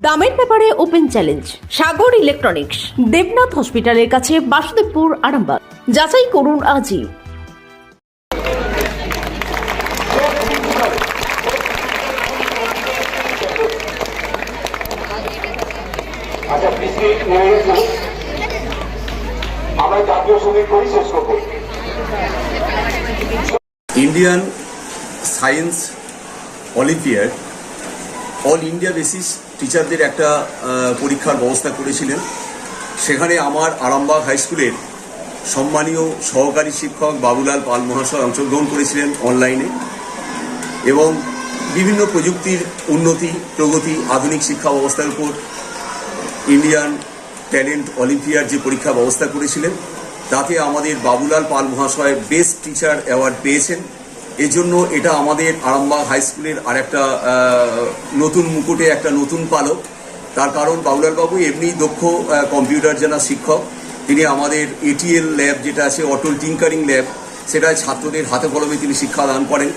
দামের ব্যাপারে open challenge Sagar electronics Debnath হসপিটালের কাছে বাসুদেবপুর আরামবাগ। যাচাই করুন আজই। আচ্ছা Indian science olympiad all India basis টিচারদের একটা পরীক্ষার ব্যবস্থা করেছিলেন। সেখানে আমার আরামবাগ হাই স্কুলের সম্মানীয় সহকারী শিক্ষক বাবুলাল পাল মহাশয় অংশগ্রহণ করেছিলেন অনলাইনে এবং বিভিন্ন প্রযুক্তির উন্নতি, প্রগতি, আধুনিক শিক্ষা ব্যবস্থার উপর ইন্ডিয়ান ট্যালেন্ট অলিম্পিয়ার যে পরীক্ষা ব্যবস্থা করেছিলেন, তাতে আমাদের বাবুলাল পাল মহাশয় বেস্ট টিচার অ্যাওয়ার্ড পেয়েছেন। এজন্য এটা আমাদের আরামবাগ হাই স্কুলের আর একটা নতুন মুকুটে একটা নতুন পালক। তার কারণ বাবু এমনি দক্ষ কম্পিউটার জানা শিক্ষক। তিনি আমাদের এটিএল ল্যাব যেটা আছে, অটল টিঙ্কারিং ল্যাব, সেটা ছাত্রদের হাতে কলমে তিনি শিক্ষা দান করেন।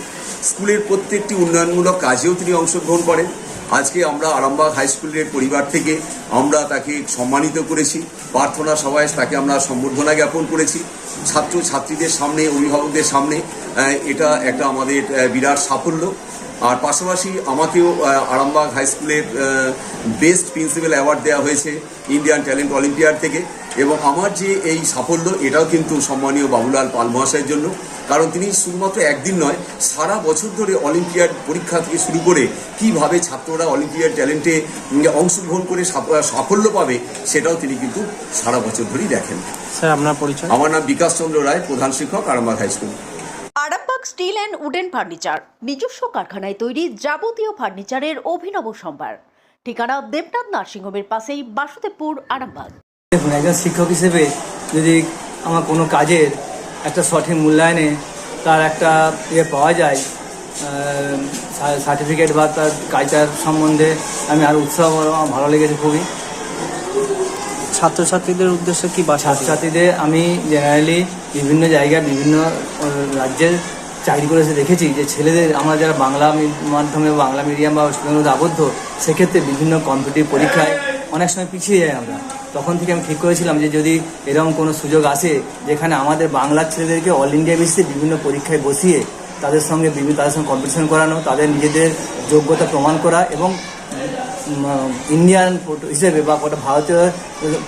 স্কুলের প্রত্যেকটি উন্নয়নমূলক কাজেও তিনি অংশগ্রহণ করেন। আজকে আমরা আরামবাগ হাই স্কুলের পরিবার থেকে আমরা তাকে সম্মানিত করেছি। প্রার্থনা সভায় তাকে আমরা সম্বর্ধনা জ্ঞাপন করেছি। ছাত্র ছাত্রীদের সামনে, অভিভাবকদের সামনে এটা একটা আমাদের বিরাট সাফল্য। আর পাশাপাশি আমাকেও আরামবাগ হাই স্কুলের বেস্ট প্রিন্সিপাল অ্যাওয়ার্ড দেওয়া হয়েছে ইন্ডিয়ান ট্যালেন্ট অলিম্পিয়াড থেকে। এবং আমার যে এই সাফল্য এটাও কিন্তু সম্মানীয় বাবুলাল পাল মহাশয়ের জন্য। কারণ তিনি শুধুমাত্র একদিন নয় সারা বছর ধরে অলিম্পিয়াড পরীক্ষা থেকে শুরু করে কীভাবে ছাত্ররা অলিম্পিয়াড ট্যালেন্টে অংশগ্রহণ করে সাফল্য পাবে সেটাও তিনি কিন্তু সারা বছর ধরেই দেখেন। স্যার আপনার পরিচয়? আমার নাম বিকাশ চন্দ্র রায় প্রধান শিক্ষক Arambagh high school. Steel and wooden furniture নিজস্ব কারখানায় তৈরি যাবতীয় ফার্নিচারের অভিনব সম্ভার। ঠিকানা দেবনাথ নার্সিংহোমের পাশেই বাসুদেবপুর আরামবাগ। দেখুন একজন শিক্ষক হিসেবে যদি আমার কোনো কাজের একটা সঠিক মূল্যায়নে তার একটা ইয়ে পাওয়া যায় সার্টিফিকেট বা তার কাজটার সম্বন্ধে আমি আরও উৎসাহ আমার ভালো লেগেছে খুবই। ছাত্রছাত্রীদের উদ্দেশ্য কি বা ছাত্রছাত্রীদের আমি জেনারেলি বিভিন্ন জায়গায় বিভিন্ন রাজ্যের চাকরি করে এসে দেখেছি যে ছেলেদের, আমরা যারা বাংলা মাধ্যমে বাংলা মিডিয়াম বা স্কুলের মধ্যে আবদ্ধ, সেক্ষেত্রে বিভিন্ন কম্পিটিভ পরীক্ষায় অনেক সময় পিছিয়ে যাই আমরা। তখন থেকে আমি ঠিক করেছিলাম যে যদি এরকম কোনো সুযোগ আসে, যেখানে আমাদের বাংলার ছেলেদেরকে অল ইন্ডিয়া বেসিসে বিভিন্ন পরীক্ষায় বসিয়ে তাদের সঙ্গে বিভিন্ন তাদের সঙ্গে কম্পিটিশন করানো, তাদের নিজেদের যোগ্যতা প্রমাণ করা এবং ইন্ডিয়ান হিসেবে বা গোটা ভারতীয়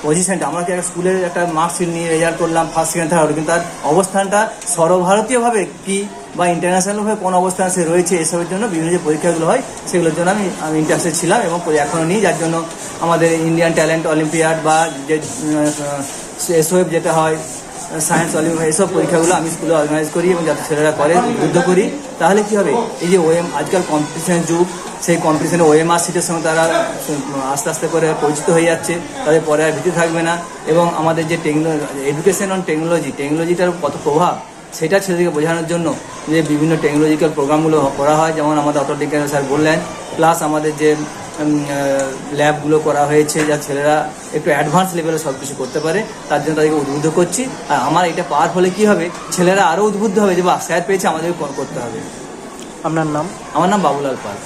পজিশনটা আমরা কি একটা স্কুলের একটা মার্কশিট নিয়ে রেজাল্ট করলাম ফার্স্ট সেকেন্ড থার্ড কিন্তু তার অবস্থানটা সর্বভারতীয়ভাবে কি বা ইন্টারন্যাশনালভাবে কোন অবস্থান সে রয়েছে, এসবের জন্য বিভিন্ন যে পরীক্ষাগুলো হয়, সেগুলোর জন্য আমি আমি ইন্টারেস্টেড ছিলাম এবং এখনও নিই, যার জন্য আমাদের ইন্ডিয়ান ট্যালেন্ট অলিম্পিয়াড বা যে এসওএফ যেটা হয় সায়েন্স অলিম্পিয়াড এসব পরীক্ষাগুলো আমি স্কুলে অর্গানাইজ করি এবং যাতে ছেলেরা করে উদ্বুদ্ধ করি। তাহলে কী হবে? এই যে ওএম আজকাল কম্পিটিশনের যুগ সেই কম্পিটিশনে ওএমআর সিটের সঙ্গে তারা আস্তে আস্তে করে পরিচিত হয়ে যাচ্ছে তাদের পরে আর ভীতি থাকবে না। এবং আমাদের যে টেকনোলজি এডুকেশন অন টেকনোলজি টেকনোলজিটার কত প্রভাব সেটা ছেলেদেরকে বোঝানোর জন্য যে বিভিন্ন টেকনোলজিক্যাল প্রোগ্রামগুলো করা হয় যেমন আমাদের অটো স্যার বললেন প্লাস আমাদের যে ল্যাবগুলো করা হয়েছে যা ছেলেরা একটু অ্যাডভান্স লেভেলে সব কিছু করতে পারে তার জন্য তাদেরকে উদ্বুদ্ধ করছি। আর আমার এটা পাওয়ার ফলে কি হবে ছেলেরা আরও উদ্বুদ্ধ হবে যে বা স্যার পেয়েছে আমাদেরকে করতে হবে। আপনার নাম? আমার নাম বাবুলাল পাল।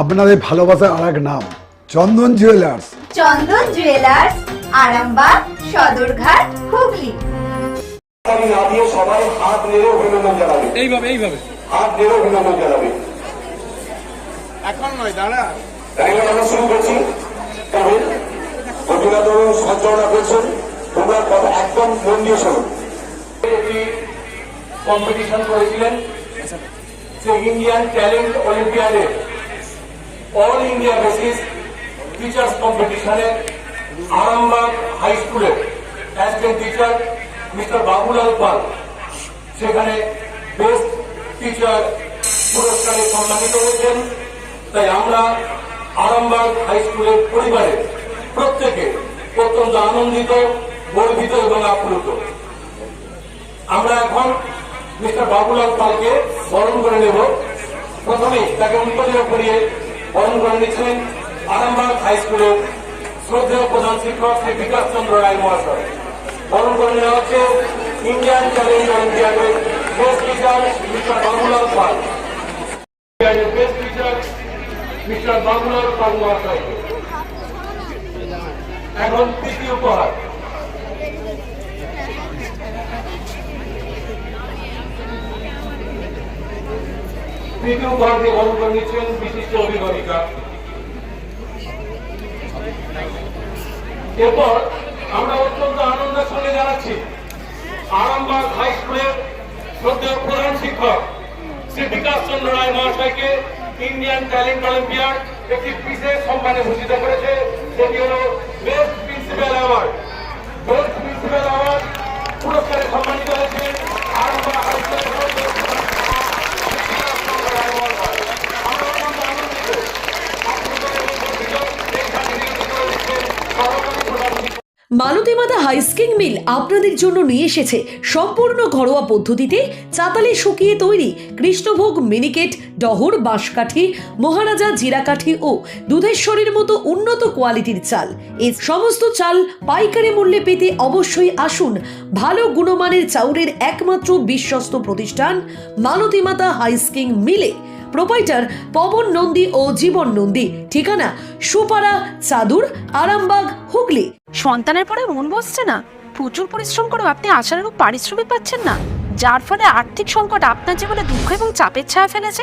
আপনাদের ভালোবাসার আর এক নাম চন্দন জুয়েলার্স চন্দন জুয়েলার্স আরামবাগ সদরঘাট হুগলি। তালি না দিয়ে সবাই হাত নেড়ে অভিনন্দন জানাবে এইভাবে এইভাবে। হাত নেড়ে অভিনন্দন জানাবে এখন নয় দাঁড়া। তাই আমরা শুরু করছি অভিনন্দন সঞ্চালনা করছেন তোমরা কথা একদম মন দিয়ে শোনো একটি কম্পিটিশন করেছিলেন যে ইন্ডিয়ান ট্যালেন্ট অলিম্পিয়াডে অল ইন্ডিয়া বেসিস টিচার্স কম্পিটিশনে আরামবাগ হাই স্কুলের assistant teacher mister Babulal Pal, সেখানে বেস্ট টিচার পুরস্কারে সম্মানিত হয়েছেন। তাই আমরা আরামবাগ হাই স্কুলের পরিবারের প্রত্যেকে অত্যন্ত আনন্দিত, গর্বিত এবং আপ্লুত। আমরা এখন মিস্টার বাবুলাল পালকে বরণ করে নেব। প্রথমে তাকে উত্তেজনা করিয়ে বরণ করে আরামবাগ হাই স্কুলের শ্রদ্ধেয় প্রধান শিক্ষক শ্রী বিকাশ চন্দ্র রায় মহাশয়। বরণ করে নেওয়া হচ্ছে Indian challenge অলিম্পিয়াডের best teacher mister Babulal Pal. Best teacher mister বাংলার কর্মকর্তাকে এখন তৃতীয় উপহার। তৃতীয় দিয়ে বরণ করে বিশিষ্ট অভিভাবিকা। এরপর আমরা অত্যন্ত আনন্দের সঙ্গে জানাচ্ছি, আরামবাগ হাই শ্রদ্ধেয় প্রধান শিক্ষক শ্রী বিকাশ চন্দ্র রায় মহাশয়কে ইন্ডিয়ান ট্যালেন্ট অলিম্পিয়াড একটি বিশেষ সম্মানে ভূষিত করেছে। সেটি হল best principal award best principal award পুরস্কারে সম্মানিত হয়েছে আরামবাগ হাই স্কুলের শ্রদ্ধেয় প্রধান শিক্ষক শ্রী বিকাশ চন্দ্র রায় মহাশয়। আমরা অত্যন্ত আনন্দিত আপনাদের এই গর্বিত এই সার্টিফিকেট করে দিচ্ছেন সহকারী প্রধান শিক্ষক মালতী মাতা হাইস্কিং মিল আপনাদের জন্য নিয়ে এসেছে সম্পূর্ণ ঘরোয়া পদ্ধতিতে চাতালে শুকিয়ে তৈরি কৃষ্ণভোগ মিনিকেট ডহর, বাঁশকাঠি, মহারাজা জিরাকাঠি ও দুধেশ্বরীর মতো উন্নত কোয়ালিটির চাল। এই সমস্ত চাল পাইকারি মূল্যে পেতে অবশ্যই আসুন ভালো গুণমানের চাউলের একমাত্র বিশ্বস্ত প্রতিষ্ঠান মালতী মাতা হাইস্কিং মিলে। প্রোপাইটার পবন নন্দী ও জীবন নন্দী। ঠিকানা সুপারা চাদুর, আরামবাগ, হুগলি। সন্তানের পরে মন বসছে না। প্রচুর পরিশ্রম করেও আপনি আশানুরূপ পারিশ্রমিক পাচ্ছেন না। যার ফলে আর্থিক সংকট আপনার জীবনে দুঃখ এবং চাপের ছায়া ফেলেছে।